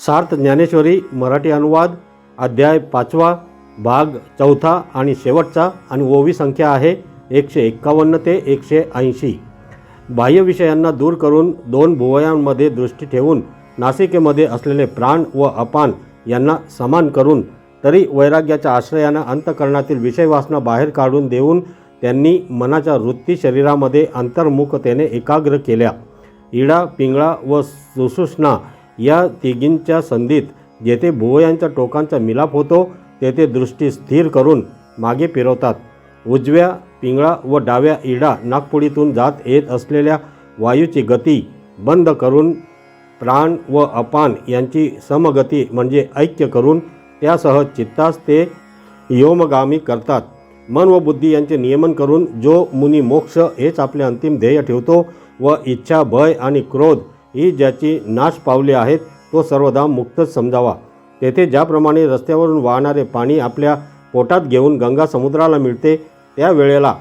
सार्थ ज्ञानेश्वरी मराठी अनुवाद अध्याय पाचवा भाग चौथा आणि शेवटचा आणि ओवी संख्या आहे एकशे एक्कावन्न ते एकशे ऐंशी. बाह्य विषयांना दूर करून दोन भुवयांमध्ये दृष्टी ठेवून नासिकेमध्ये असलेले प्राण व अपान यांना समान करून तरी वैराग्याच्या आश्रयानं अंतकरणातील विषयवासना बाहेर काढून देऊन त्यांनी मनाच्या वृत्ती शरीरामध्ये अंतर्मुखतेने एकाग्र केल्या. इडा पिंगळा व सुसुष्णा या तिघींच्या संधीत जेथे भुवयांच्या टोकांचा मिलाप होतो तेथे दृष्टी स्थिर करून मागे फिरवतात. उजव्या पिंगळा व डाव्या इडा नागपुडीतून जात येत असलेल्या वायूची गती बंद करून प्राण व अपान यांची समगती म्हणजे ऐक्य करून त्यासह चित्तास ते योमगामी करतात. मन व बुद्धी यांचे नियमन करून जो मुनी मोक्ष हेच आपले अंतिम ध्येय ठेवतो व इच्छा भय आणि क्रोध ही ज्याची नाश पावले आहेत तो सर्वदा मुक्तच समजावा. तेथे ज्याप्रमाणे रस्त्यावरून वाहणारे पाणी आपल्या पोटात घेऊन गंगा समुद्राला मिळते त्या वेळेला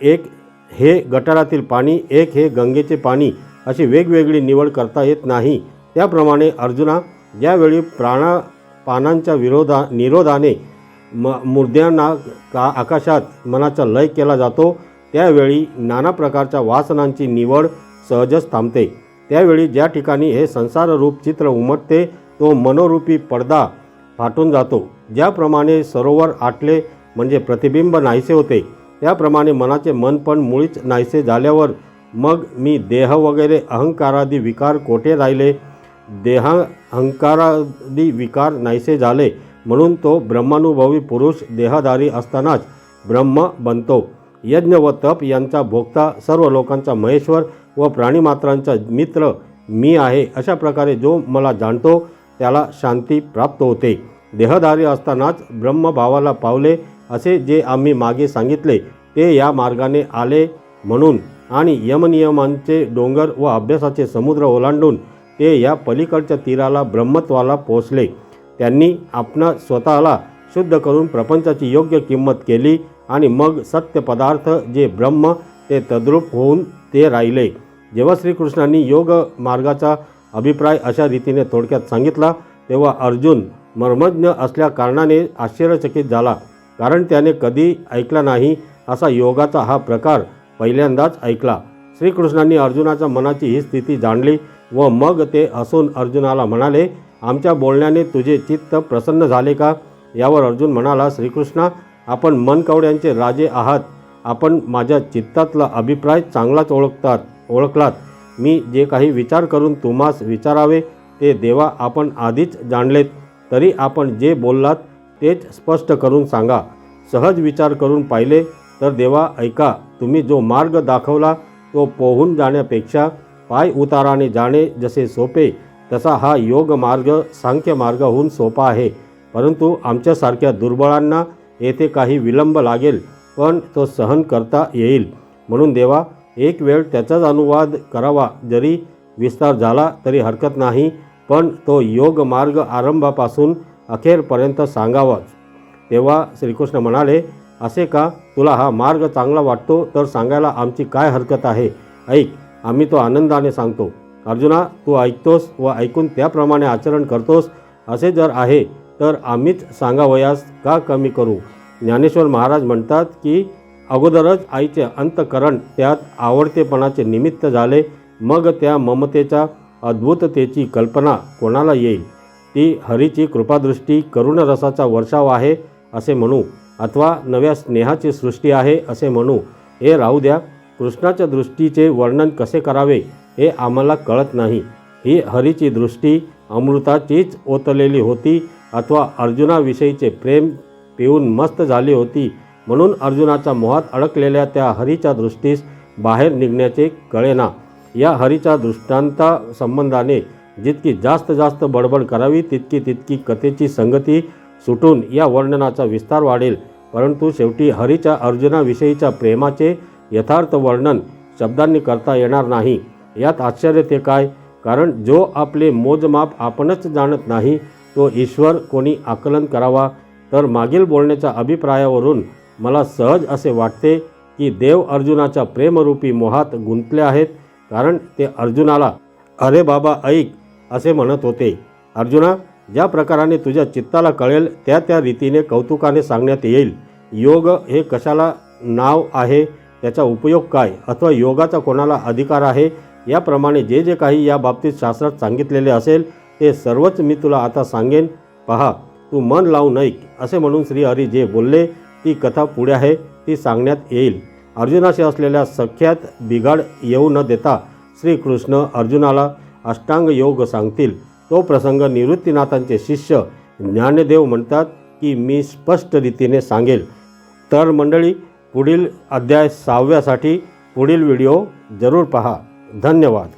एक हे गटारातील पाणी एक हे गंगेचे पाणी अशी वेगवेगळी निवड करता येत नाही. त्याप्रमाणे अर्जुना ज्यावेळी प्राणापानांच्या विरोधा निरोधाने म मुर्द्यांना का आकाशात मनाचा लय केला जातो त्यावेळी नाना प्रकारच्या वासनांची निवड सहजच थांबते. त्यावेळी ज्या ठिकाणी हे संसाररूप चित्र उमटते तो मनोरूपी पडदा फाटून जातो. ज्याप्रमाणे सरोवर आटले म्हणजे प्रतिबिंब नाहीसे होते त्याप्रमाणे मनाचे मन पण मुळीच नाहीसे झाल्यावर मग मी देह वगैरे अहंकारादी विकार कोठे राहिले? देहा अहंकारादी विकार नाहीसे झाले म्हणून तो ब्रह्मानुभवी पुरुष देहधारी असतानाच ब्रह्म बनतो. यज्ञ व तप यांचा भोगता सर्व लोकांचा महेश्वर व प्राणीमात्रांचा मित्र मी आहे अशा प्रकारे जो मला जाणतो त्याला शांती प्राप्त होते. देहधारी असतानाच ब्रह्मभावाला पावले असे जे आम्ही मागे सांगितले ते या मार्गाने आले म्हणून आणि यमनियमांचे डोंगर व अभ्यासाचे समुद्र ओलांडून ते या पलीकडच्या तीराला ब्रह्मत्वाला पोचले त्यांनी आपणा स्वतःला शुद्ध करून प्रपंचाची योग्य किंमत केली आणि मग सत्य पदार्थ जे ब्रह्म ते तद्रूप होऊन ते राहिले. जेव्हा श्रीकृष्णांनी योग मार्गाचा अभिप्राय अशा रीतीने थोडक्यात सांगितला तेव्हा अर्जुन मर्मज्ञ असल्या कारणाने आश्चर्यचकित झाला. कारण त्याने कधी ऐकला नाही असा योगाचा हा प्रकार पहिल्यांदाच ऐकला. श्रीकृष्णांनी अर्जुनाच्या मनाची ही स्थिती जाणली व मग ते हसून अर्जुनाला म्हणाले आमच्या बोलण्याने तुझे चित्त प्रसन्न झाले का? यावर अर्जुन म्हणाला श्रीकृष्णा आपण मनकवड्यांचे राजे आहात. आपण माझ्या चित्तातला अभिप्राय चांगलाच ओळखतात. ओळखलात. मी जे काही विचार करून तुम्हास विचारावे ते देवा आपण आधीच जाणलेत. तरी आपण जे बोललात तेच स्पष्ट करून सांगा. सहज विचार करून पाहिले तर देवा ऐका तुम्ही जो मार्ग दाखवला तो पोहून जाण्यापेक्षा पाय उताराने जाणे जसे सोपे तसा हा योग मार्ग सांख्य मार्गहून सोपा आहे. परंतु आमच्यासारख्या दुर्बळांना येथे काही विलंब लागेल पण तो सहन करता येईल. म्हणून देवा एक वेळ त्याचाच अनुवाद करावा. जरी विस्तार झाला तरी हरकत नाही पण तो योग मार्ग आरंभापासून अखेरपर्यंत सांगावाच. तेव्हा श्रीकृष्ण म्हणाले असे का? तुला हा मार्ग चांगला वाटतो तर सांगायला आमची काय हरकत आहे? ऐक आम्ही तो आनंदाने सांगतो. अर्जुना तू ऐकतोस व ऐकून त्याप्रमाणे आचरण करतोस. असे जर आहे तर आम्हीच सांगावयास का कमी करू? ज्ञानेश्वर महाराज म्हणतात की अगोदरच आईचे अंतकरण त्यात आवडतेपणाचे निमित्त झाले. मग त्या ममतेच्या अद्भुततेची कल्पना कोणाला येईल? ती हरीची कृपादृष्टी करुण रसाचा वर्षाव आहे असे म्हणू अथवा नव्या स्नेहाची सृष्टी आहे असे म्हणू. हे राहू द्या. कृष्णाच्या दृष्टीचे वर्णन कसे करावे हे आम्हाला कळत नाही. ही हरीची दृष्टी अमृताचीच ओतलेली होती अथवा अर्जुनाविषयीचे प्रेम पिऊन मस्त झाली होती म्हणून अर्जुनाच्या मोहात अडकलेल्या त्या हरीच्या दृष्टीस बाहेर निघण्याचे कळेना. या हरीच्या दृष्टांता संबंधाने जितकी जास्त जास्त बडबड करावी तितकी तितकी कथेची संगती सुटून या वर्णनाचा विस्तार वाढेल. परंतु शेवटी हरीच्या अर्जुनाविषयीच्या प्रेमाचे यथार्थ वर्णन शब्दांनी करता येणार नाही. यात आश्चर्य ते काय? कारण जो आपले मोजमाप आपणच जाणत नाही तो ईश्वर कोणी आकलन करावा तर मागील बोलण्याच्या अभिप्रायावरून मला सहज असे वाटते की देव अर्जुनाच्या प्रेमरूपी मोहात गुंतले आहेत कारण ते अर्जुनाला अरे बाबा ऐक असे म्हणत होते. अर्जुना ज्या प्रकाराने तुझ्या चित्ताला कळेल त्या त्या रीतीने कौतुकाने सांगण्यात येईल. योग हे कशाला नाव आहे? त्याचा उपयोग काय? अथवा योगाचा कोणाला अधिकार आहे? याप्रमाणे जे जे काही या बाबतीत शास्त्रात सांगितलेले असेल ते सर्वच मी तुला आता सांगेन. पहा तू मन लावून ऐक असे म्हणून श्री हरी जे बोलले ती कथा पुढे आहे ती सांगण्यात येईल. अर्जुनाशी असलेल्या सख्यात बिघाड येऊ न देता श्रीकृष्ण अर्जुनाला अष्टांग योग सांगतील. तो प्रसंग निवृत्तीनाथांचे शिष्य ज्ञानदेव म्हणतात की मी स्पष्ट रीतीने सांगेल. तर मंडळी पुढील अध्याय सहाव्यासाठी पुढील व्हिडिओ जरूर पहा. धन्यवाद.